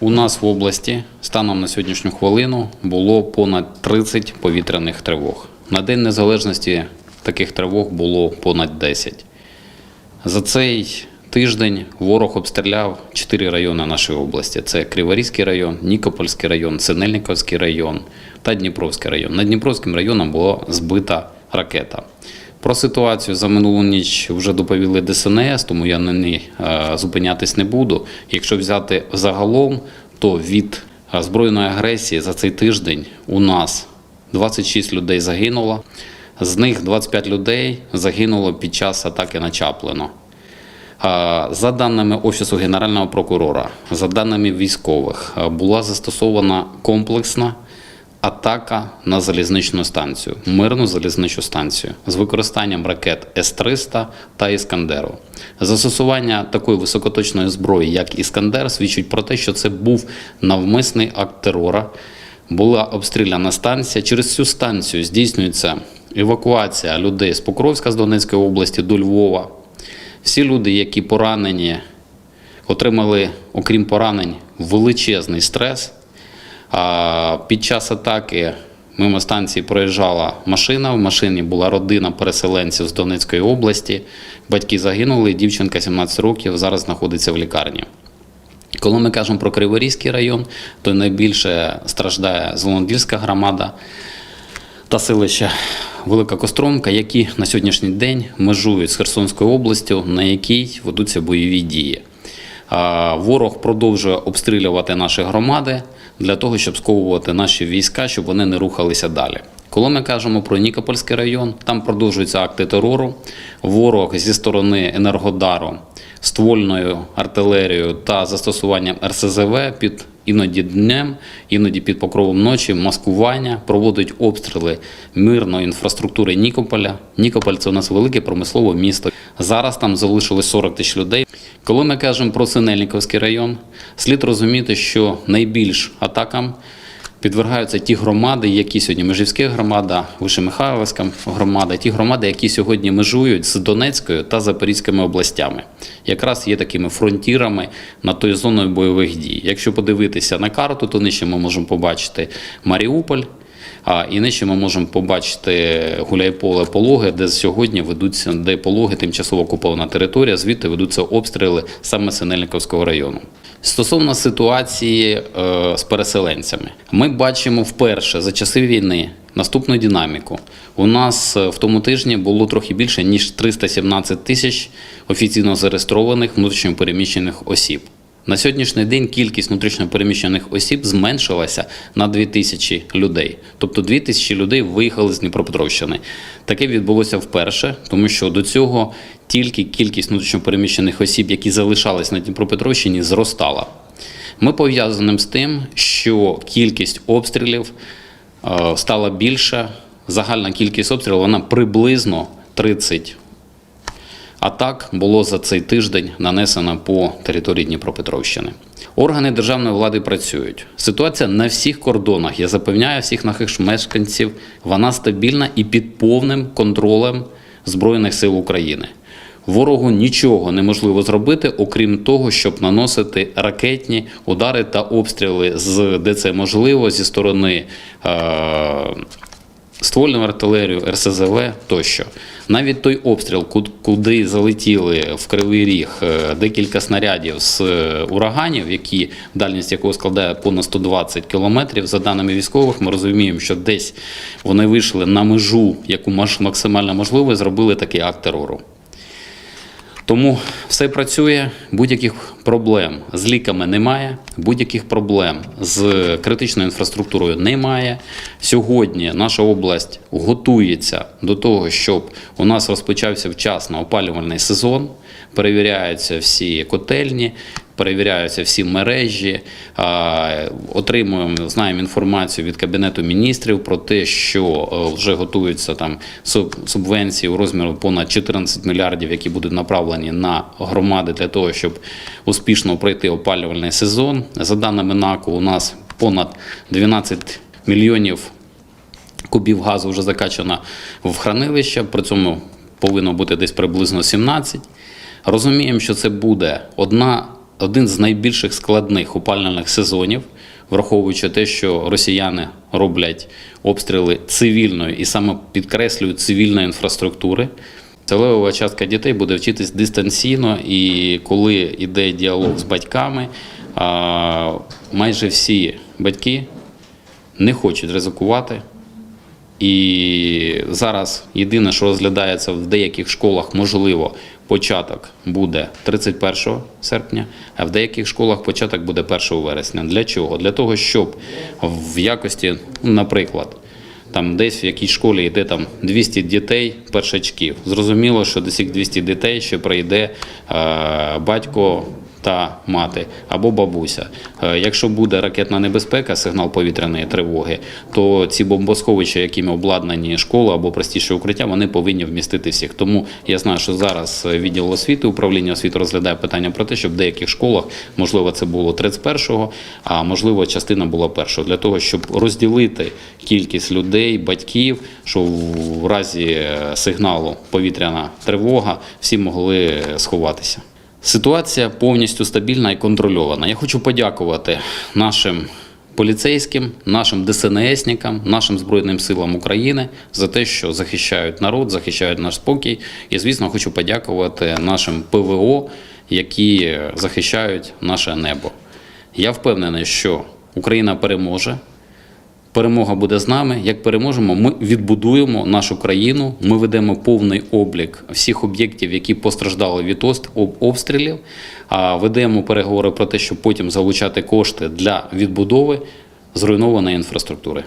У нас в області станом на сьогоднішню хвилину було понад 30 повітряних тривог. На День Незалежності таких тривог було понад 10. За цей тиждень ворог обстріляв чотири райони нашої області: це Криворізький район, Нікопольський район, Синельниковський район та Дніпровський район. Над Дніпровським районом була збита ракета. Про ситуацію за минулу ніч вже доповіли ДСНС, тому я на ній е, зупинятись не буду. Якщо взяти загалом, то від е, збройної агресії за цей тиждень у нас 26 людей загинуло. З них 25 людей загинуло під час атаки на Чаплино. За даними Офісу Генерального прокурора, за даними військових, була застосована комплексна атака на залізничну станцію, мирну залізничну станцію з використанням ракет С-300 та Іскандеру. Застосування такої високоточної зброї, як Іскандер, свідчить про те, що це був навмисний акт терора. Була обстріляна станція. Через цю станцію здійснюється евакуація людей з Покровська з Донецької області до Львова. Всі люди, які поранені, отримали, окрім поранень, величезний стрес. А під час атаки мимо станції проїжджала машина. В машині була родина переселенців з Донецької області. Батьки загинули, дівчинка 17 років зараз знаходиться в лікарні. Коли ми кажемо про Криворізький район, то найбільше страждає Золотодільська громада та селище Велика Костромка, які на сьогоднішній день межують з Херсонською областю, на якій ведуться бойові дії. А, Ворог продовжує обстрілювати наші громади для того, щоб сковувати наші війська, щоб вони не рухалися далі. Коли ми кажемо про Нікопольський район, там продовжуються акти терору. Ворог зі сторони Енергодару ствольною артилерією та застосуванням РСЗВ під іноді днем, іноді під покровом ночі, маскування, проводить обстріли мирної інфраструктури Нікополя. Нікополь це у нас велике промислове місто. Зараз там залишилось 40 тисяч людей. Коли ми кажемо про Синельниковський район, слід розуміти, що найбільш атакам підвергаються ті громади, які сьогодні Межівська громада, Вишемихайлівська громада, ті громади, які сьогодні межують з Донецькою та Запорізькими областями, якраз є такими фронтірами на тою зоною бойових дій. Якщо подивитися на карту, то нижче ми можемо побачити Маріуполь. А і нижче ми можемо побачити Гуляйполе Пологи, де сьогодні ведуться, де Пологи тимчасово окупована територія, звідти ведуться обстріли саме Синельниковського району. Стосовно ситуації е, з переселенцями, ми бачимо вперше за часи війни наступну динаміку. У нас е, в тому тижні було трохи більше ніж 317 тисяч офіційно зареєстрованих внутрішньопереміщених осіб. На сьогоднішній день кількість внутрішньопереміщених осіб зменшилася на 2 тисячі людей. Тобто 2 тисячі людей виїхали з Дніпропетровщини. Таке відбулося вперше, тому що до цього тільки кількість внутрішньопереміщених осіб, які залишались на Дніпропетровщині, зростала. Ми пов'язаним з тим, що кількість обстрілів е, стала більша. Загальна кількість обстрілів вона приблизно 30 атак було за цей тиждень нанесено по території Дніпропетровщини. Органи державної влади працюють. Ситуація на всіх кордонах, я запевняю всіх наших мешканців, вона стабільна і під повним контролем Збройних сил України. Ворогу нічого неможливо зробити, окрім того, щоб наносити ракетні удари та обстріли з де це можливо зі сторони. Е- ствольну артилерію, РСЗВ тощо. Навіть той обстріл, ку- куди залетіли в Кривий Ріг е, декілька снарядів з е, ураганів, які дальність якого складає понад 120 кілометрів, за даними військових, ми розуміємо, що десь вони вийшли на межу, яку максимально можливо, і зробили такий акт терору. Тому все працює, будь-яких проблем з ліками немає, будь-яких проблем з критичною інфраструктурою немає. Сьогодні наша область готується до того, щоб у нас розпочався вчасно опалювальний сезон. Перевіряються всі котельні, перевіряються всі мережі. Отримуємо, знаємо інформацію від Кабінету міністрів про те, що е, вже готуються там субвенції у розмірі понад 14 мільярдів, які будуть направлені на громади для того, щоб успішно пройти опалювальний сезон. За даними НАКу, у нас понад 12 мільйонів кубів газу вже закачано в хранилище, при цьому повинно бути десь приблизно 17. Розуміємо, що це буде одна один з найбільших складних опалювальних сезонів, враховуючи те, що росіяни роблять обстріли цивільної і саме підкреслюють цивільної інфраструктури. Це частка дітей буде вчитись дистанційно, і коли йде діалог з батьками, майже всі батьки не хочуть ризикувати. І зараз єдине, що розглядається в деяких школах, можливо, початок буде 31 серпня, а в деяких школах початок буде 1 вересня. Для чого? Для того, щоб в якості, наприклад, там десь в якійсь школі йде там 200 дітей першачків. Зрозуміло, що до цих 200 дітей ще прийде е, батько та мати або бабуся. Е, Якщо буде ракетна небезпека, сигнал повітряної тривоги, то ці бомбосховища, якими обладнані школи або простіше укриття, вони повинні вмістити всіх. Тому я знаю, що зараз відділ освіти, управління освіти розглядає питання про те, щоб в деяких школах, можливо, це було 31-го, а можливо, частина була першого, для того, щоб розділити кількість людей, батьків, що в разі е, сигналу повітряна тривога всі могли сховатися. Ситуація повністю стабільна і контрольована. Я хочу подякувати нашим поліцейським, нашим ДСНСникам, нашим Збройним силам України за те, що захищають народ, захищають наш спокій. І, звісно, хочу подякувати нашим ПВО, які захищають наше небо. Я впевнений, що Україна переможе. Перемога буде з нами. Як переможемо, ми відбудуємо нашу країну. Ми ведемо повний облік всіх об'єктів, які постраждали від обстрілів. Ведемо переговори про те, щоб потім залучати кошти для відбудови зруйнованої інфраструктури.